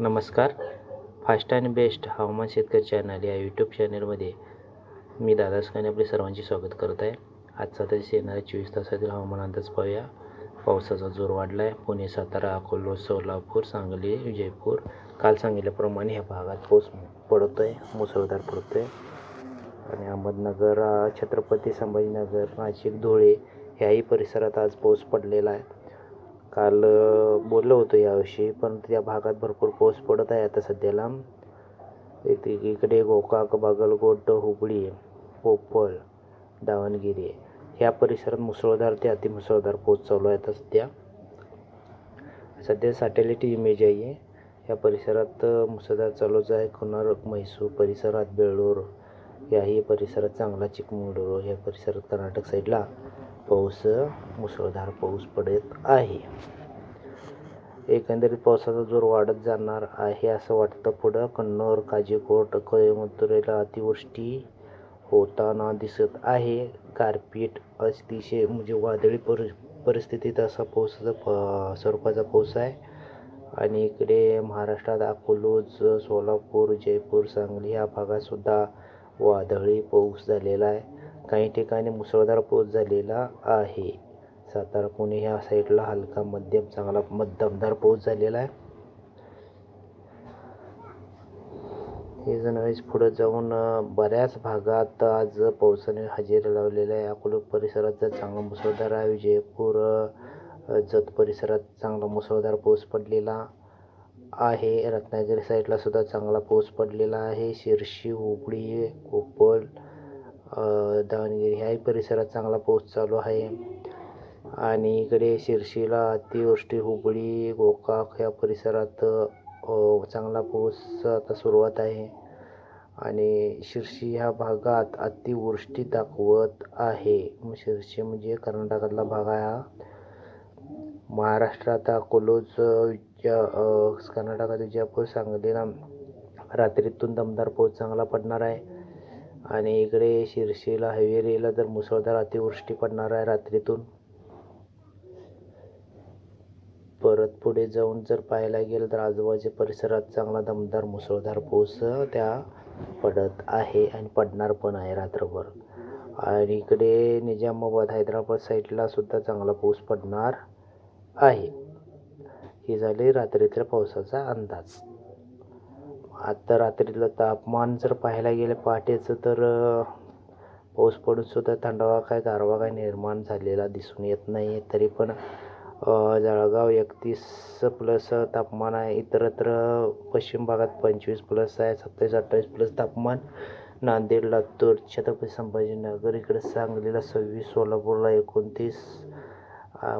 नमस्कार. Fast and best हवामान शेतकरी चॅनल या यूट्यूब चॅनलमध्ये मी दादास खाने आपले सर्वांचे स्वागत करत आहे. आजचा तरी येणाऱ्या चोवीस तासातील हवामान अंदाज पाहूया. पावसाचा जोर वाढला आहे पुणे सातारा अकोला सोलापूर सांगली विजयपूर. काल सांगितल्याप्रमाणे ह्या भागात पाऊस पडतो आहे मुसळधार पडतो आहे आणि अहमदनगर छत्रपती संभाजीनगर नाशिक धुळे ह्याही परिसरात आज पाऊस पडलेला आहे. काल बोललो होतो याविषयी पण त्या भागात भरपूर पाऊस पडत आहे आता सध्याला. इथे इकडे गोकाक बागलकोट हुबळी पोपल दावणगिरी ह्या परिसरात मुसळधार ते अतिमुसळधार पाऊस चालू आहे आता सध्या. सध्या सॅटेलाइट इमेज आहे. या परिसरात मुसळधार चालूच आहे. कुन्हार म्हैसूर परिसरात बेळूर याही परिसरात चांगला चिकमंगळूर या परिसरात कर्नाटक साईडला पाऊस मुसळधार पाऊस पडत आहे. एकंदरीत पावसाचा जोर वाढत जाणार आहे असं वाटतं. पुढं कन्नौर काजीकोट कोयमुत्तुरेला अतिवृष्टी होताना दिसत आहे. गारपीट अतिशय म्हणजे वादळी पर परिस्थितीत असा पावसाचा प स्वरूपाचा पाऊस आहे. आणि इकडे महाराष्ट्रात अकोलोज सोलापूर जयपूर सांगली ह्या भागातसुद्धा वादळी पाऊस झालेला आहे. काही ठिकाणी मुसळधार पाऊस झालेला आहे. सातारा पुणे ह्या साईडला हलका मध्यम चांगला मध्यमदार पाऊस झालेला आहे. हे जण पुढं जाऊन बऱ्याच भागात आज पावसाने हजेरी लावलेल्या आहे. अकोला परिसरात जर चांगला मुसळधार आहे विजयपूर जत परिसरात चांगला मुसळधार पाऊस पडलेला आहे. रत्नागिरी साईडला सुद्धा चांगला पाऊस पडलेला आहे. शिर्शी हुबळी कोपल दावणगिरी ह्याही परिसरात चांगला पाऊस चालू आहे. आणि इकडे शिर्शीला अतिवृष्टी हुबळी गोकाक ह्या परिसरात चांगला पाऊस आता सुरुवात आहे. आणि शिर्शी ह्या भागात अतिवृष्टी दाखवत आहे. शिरशी शिर्शी म्हणजे कर्नाटकातला भाग आहे हा. महाराष्ट्रात अकोलोज विजा कर्नाटकात विजापूर सांगलीला रात्रीतून दमदार पाऊस चांगला पडणार आहे. आणि इकडे शिर्शीला हवेलीला तर मुसळधार अतिवृष्टी पडणार आहे रात्रीतून. परत पुढे जाऊन जर पाहायला गेलं तर आजूबाजूच्या परिसरात चांगला दमदार मुसळधार पाऊस त्या पडत आहे आणि पडणार पण आहे रात्रभर. आणि इकडे निजामाबाद हैदराबाद साईडला सुद्धा चांगला पाऊस पडणार आहे. हे झाले रात्रीतल्या पावसाचा अंदाज. आता रात्रीला तापमान जर पाहायला गेलं पहाटेचं तर पाऊस पडून सुद्धा थंडावा काय गारवा काय निर्माण झालेला दिसून येत नाही तरी पण जळगाव एकतीस प्लस तापमान आहे. इतरत्र पश्चिम भागात पंचवीस प्लस आहे. सत्तावीस अठ्ठावीस प्लस तापमान. नांदेड लातूर छत्रपती संभाजीनगर इकडे सांगलीला सव्वीस सोलापूरला एकोणतीस अ,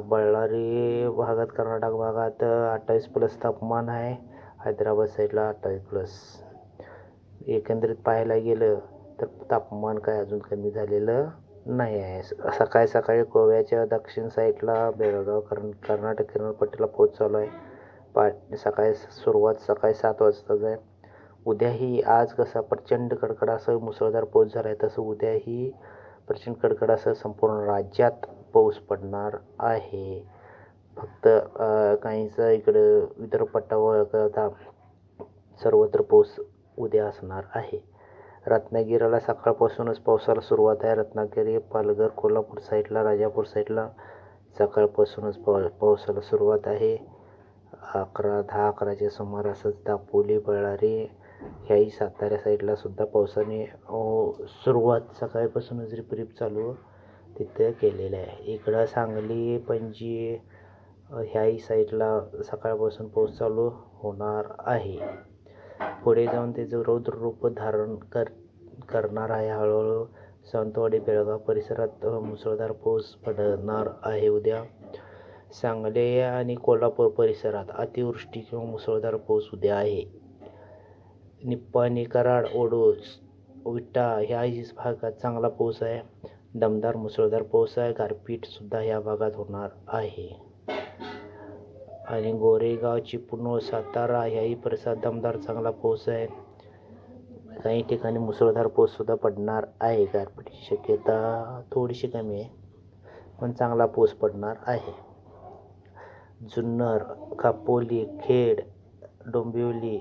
भागात कर्नाटक भागात अठ्ठावीस प्लस तापमान आहे. हैदराबाद साईडला अठ्ठावीस प्लस एकंदरीत पाहायला गेलं तर तापमान काय अजून कमी झालेलं नाही आहे. सकाळी सकाळी गोव्याच्या दक्षिण साईडला बेळगाव कर्ण कर्नाटक किनारपट्टीला पोहोच चालू आहे. पा सकाळी सुरुवात सकाळी सात वाजताच आहे. उद्याही आज कसा प्रचंड कडकडासह मुसळधार पाऊस झाला आहे तसं उद्याही प्रचंड कडकडासह संपूर्ण राज्यात पाऊस पडणार आहे. फक्त काहींचा इकडं विदर्भ पट्टा वगळता सर्वत्र पाऊस उद्या असणार आहे. रत्नागिरीला सकाळपासूनच पावसाला सुरुवात आहे. रत्नागिरी पालघर कोल्हापूर साईडला राजापूर साईडला सकाळपासूनच पाव पावसाला सुरुवात आहे. अकरा दहा अकराच्या सुमारासच दापोली बळारी ह्याही सातारा साईडला सुद्धा पावसाने सुरुवात सकाळपासूनच रिपरिप चालू तिथं केलेलं आहे. इकडं सांगली पणजी ह्याही साईडला सकाळपासून पाऊस चालू होणार आहे. पुढे जाऊन त्याचं रौद्र रूप धारण कर करणार आहे हळूहळू सावंतवाडी बेळगाव परिसरात मुसळधार पाऊस पडणार आहे. उद्या सांगली आणि कोल्हापूर परिसरात अतिवृष्टी किंवा मुसळधार पाऊस उद्या आहे. निप्पाणी कराड ओडोस विटा ह्या भागात चांगला पाऊस आहे. दमदार मुसळधार पाऊस आहे. गारपीटसुद्धा ह्या भागात होणार आहे. आणि गोरेगाव चिपळूण सातारा ह्याही परिसरात दमदार चांगला पाऊस आहे. काही ठिकाणी मुसळधार पाऊससुद्धा पडणार आहे. गारपीटची शक्यता थोडीशी कमी आहे पण चांगला पाऊस पडणार आहे. जुन्नर कापोली खेड डोंबिवली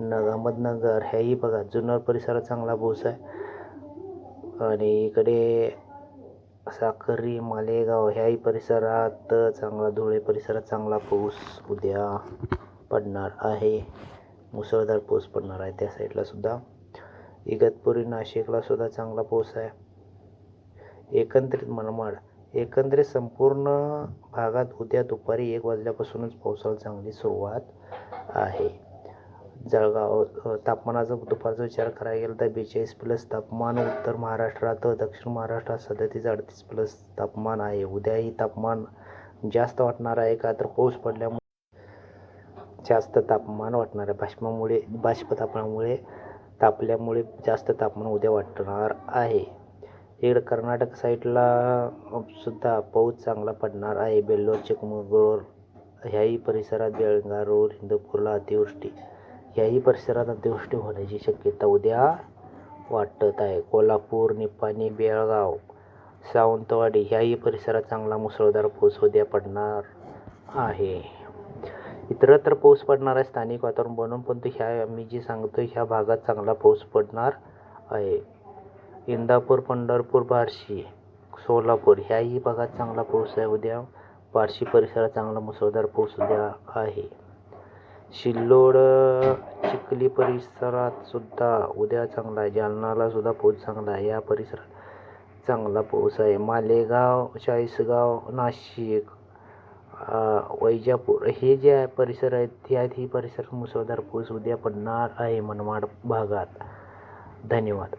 न अहमदनगर ह्याही बघा जुन्नर परिसरात चांगला पाऊस आहे. आणि इकडे साक्री मालेगाव ह्याही परिसरात चांगला धुळे परिसरात चांगला पाऊस उद्या पडणार आहे. मुसळधार पाऊस पडणार आहे. त्या साईडला सुद्धा. इगतपुरी नाशिकला सुद्धा चांगला पाऊस आहे. एकंदरीत मनमाड. एकंदरीत संपूर्ण भागात उद्या दुपारी एक वाजल्यापासूनच पावसाला चांगली सुरुवात आहे. जळगाव तापमानाचा दुपारचा विचार करायला गेला तर बेचाळीस प्लस तापमान उत्तर महाराष्ट्रात दक्षिण महाराष्ट्रात सदतीस अडतीस प्लस तापमान आहे. उद्याही तापमान जास्त वाटणार आहे का? तर पाऊस पडल्यामुळे जास्त तापमान वाटणार आहे. बाष्पामुळे बाष्प तापमानामुळे तापल्यामुळे जास्त तापमान उद्या वाटणार आहे. इकडे कर्नाटक साईडला सुद्धा पाऊस चांगला पडणार आहे. बेल्लोर चिकमगळूर ह्याही परिसरात बेळगारूर हिंदूपूरला अतिवृष्टी याही परिसरात अतिवृष्टी होण्याची शक्यता उद्या वाटत आहे. कोल्हापूर निपाणी बेळगाव सावंतवाडी ह्याही परिसरात चांगला मुसळधार पाऊस उद्या पडणार आहे. इतरत्र पाऊस पडणार आहे. स्थानिक वातावरण बनून पण तो ह्या मी जे सांगतो ह्या भागात चांगला पाऊस पडणार आहे. इंदापूर पंढरपूर बार्शी सोलापूर ह्याही भागात चांगला पाऊस आहे. उद्या बार्शी परिसरात चांगला मुसळधार पाऊस उद्या आहे. सिल्लोड चिखली परिसरात सुद्धा उद्या चांगला आहे. जालनाला सुद्धा पाऊस चांगला आहे. या परिसरात चांगला पाऊस आहे. मालेगाव चाळीसगाव नाशिक वैजापूर हे जे आहे परिसर आहेत त्यात ही परिसरात मुसळधार पाऊस उद्या पडणार आहे मनमाड भागात. धन्यवाद.